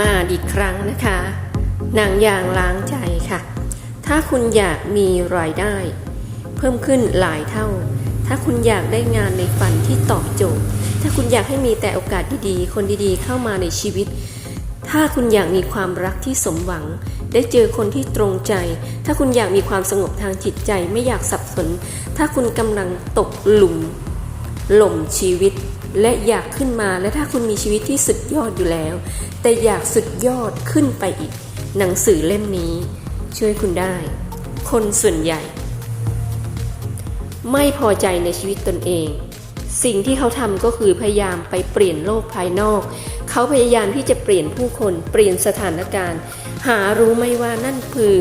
มาอีกครั้งนะคะหนังยางล้างใจค่ะ ถ้าคุณอยากมีรายได้ เพิ่มขึ้นหลายเท่า ถ้าคุณอยากได้งานในฝันที่ตอบโจทย์ ถ้าคุณอยากให้มีแต่โอกาสดีๆ คนดีๆ เข้ามาในชีวิต ถ้าคุณอยากมีความรักที่สมหวัง ได้เจอคนที่ตรงใจ ถ้าคุณอยากมีความสงบทางจิตใจไม่อยากสับสน ถ้าคุณกำลังตกหลุม หล่มชีวิตและอยากขึ้นมาและถ้าคุณมีชีวิตที่สุดยอดอยู่แล้ว แต่อยากสุดยอดขึ้นไปอีก หนังสือเล่มนี้ ช่วยคุณได้ คนส่วนใหญ่ ไม่พอใจในชีวิตตนเอง สิ่งที่เขาทำก็คือพยายามไปเปลี่ยนโลกภายนอก เขาพยายามที่จะเปลี่ยนผู้คน เปลี่ยนสถานการณ์ หารู้ไหมว่านั่นคือ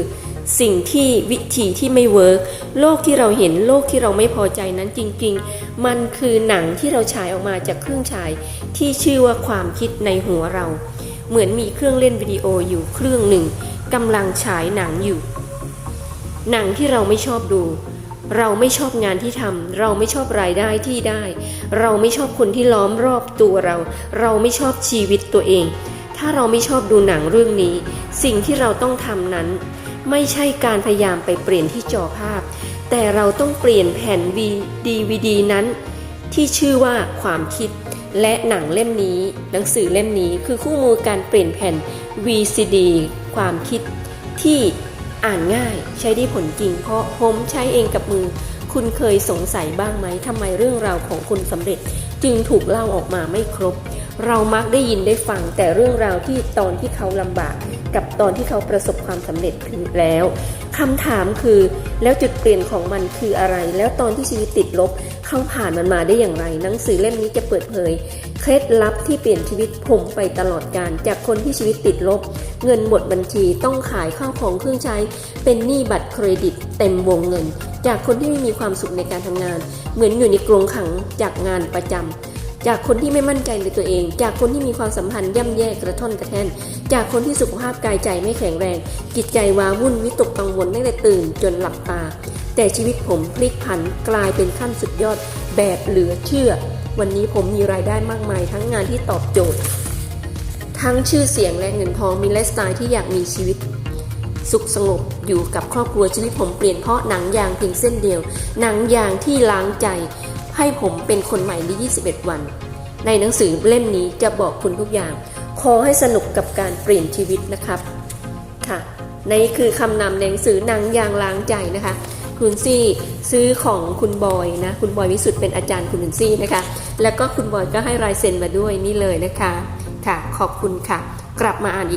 สิ่งที่วิธีที่ไม่เวิร์กโลกที่เราเห็นโลกที่เราไม่พอใจนั้นจริง ๆ มันคือหนังที่เราฉายออกมาจากเครื่องฉายที่ชื่อว่าความคิดในหัวเรา เหมือนมีเครื่องเล่นวิดีโออยู่เครื่องหนึ่งกำลังฉายหนังอยู่ หนังที่เราไม่ชอบดู เราไม่ชอบงานที่ทำเราไม่ชอบรายได้ที่ได้ เราไม่ชอบคนที่ล้อมรอบตัวเรา เราไม่ชอบชีวิตตัวเอง ถ้าเราไม่ชอบดูหนังเรื่องนี้ สิ่งที่เราต้องทำนั้น ไม่ใช่การพยายามไปเปลี่ยนที่จอภาพ แต่เราต้องเปลี่ยนแผ่นวีดีวีดีนั้น ที่ชื่อว่าความคิด และหนังเล่มนี้ หนังสือเล่มนี้คือคู่มือการเปลี่ยนแผ่น VCD ความคิด ที่อ่านง่ายใช้ได้ผลจริง เพราะผมใช้เองกับมือ คุณเคยสงสัยบ้างไหมทำไมเรื่องราวของคนสำเร็จ จึงถูกเล่าออกมาไม่ครบ เรามักได้ยินได้ฟังแต่เรื่องราวที่ตอนที่เขาลำบาก กับตอนที่เขาประสบความสำเร็จแล้วคำถามคือแล้วจุดเปลี่ยนของมันคืออะไร แล้วตอนที่ชีวิตติดลบเขาผ่านมันมาได้อย่างไร หนังสือเล่มนี้จะเปิดเผย เคล็ดลับที่เปลี่ยนชีวิตผมไปตลอดการจากคนที่ชีวิตติดลบ เงินหมดบัญชีต้องขายข้าวของเครื่องใช้ เป็นหนี้บัตรเครดิต เต็มวงเงิน จากคนที่ไม่มีความสุขในการทำงาน เหมือนอยู่ในกรงขังจากงานประจำ จากคนที่ไม่มั่นใจในตัวเอง จากคนที่มีความสัมพันธ์ย่ำแย่กระท่อนกระแท่น จากคนที่สุขภาพกายใจไม่แข็งแรง จิตใจว้าวุ่นวิตกกังวลตั้งแต่ตื่นจนหลับตา แต่ชีวิตผมพลิกผันกลายเป็นขั้นสุดยอดแบบเหลือเชื่อ วันนี้ผมมีรายได้มากมายทั้งงานที่ตอบโจทย์ ทั้งชื่อเสียงและเงินทองมีไลฟ์สไตล์ที่อยากมีชีวิตสุขสงบอยู่กับครอบครัวชีวิตผมเปลี่ยนเพราะหนังยางเพียงเส้นเดียว หนังยางที่ล้างใจ ให้ผมเป็นคนใหม่ใน 21 วัน ในหนังสือเล่มนี้จะบอกคุณทุกอย่าง ขอให้สนุกกับการเปลี่ยนชีวิตนะครับค่ะนี่คือคำนำในหนังสือหนังยางล้างใจนะคะ คุณซี่ซื้อของคุณบอยนะ คุณบอยวิสุทธ์เป็นอาจารย์คุณซี่นะคะ แล้วก็คุณบอยก็ให้ลายเซ็นมาด้วยนี่เลยนะคะ ค่ะ ขอบคุณค่ะ กลับมาอ่านอีก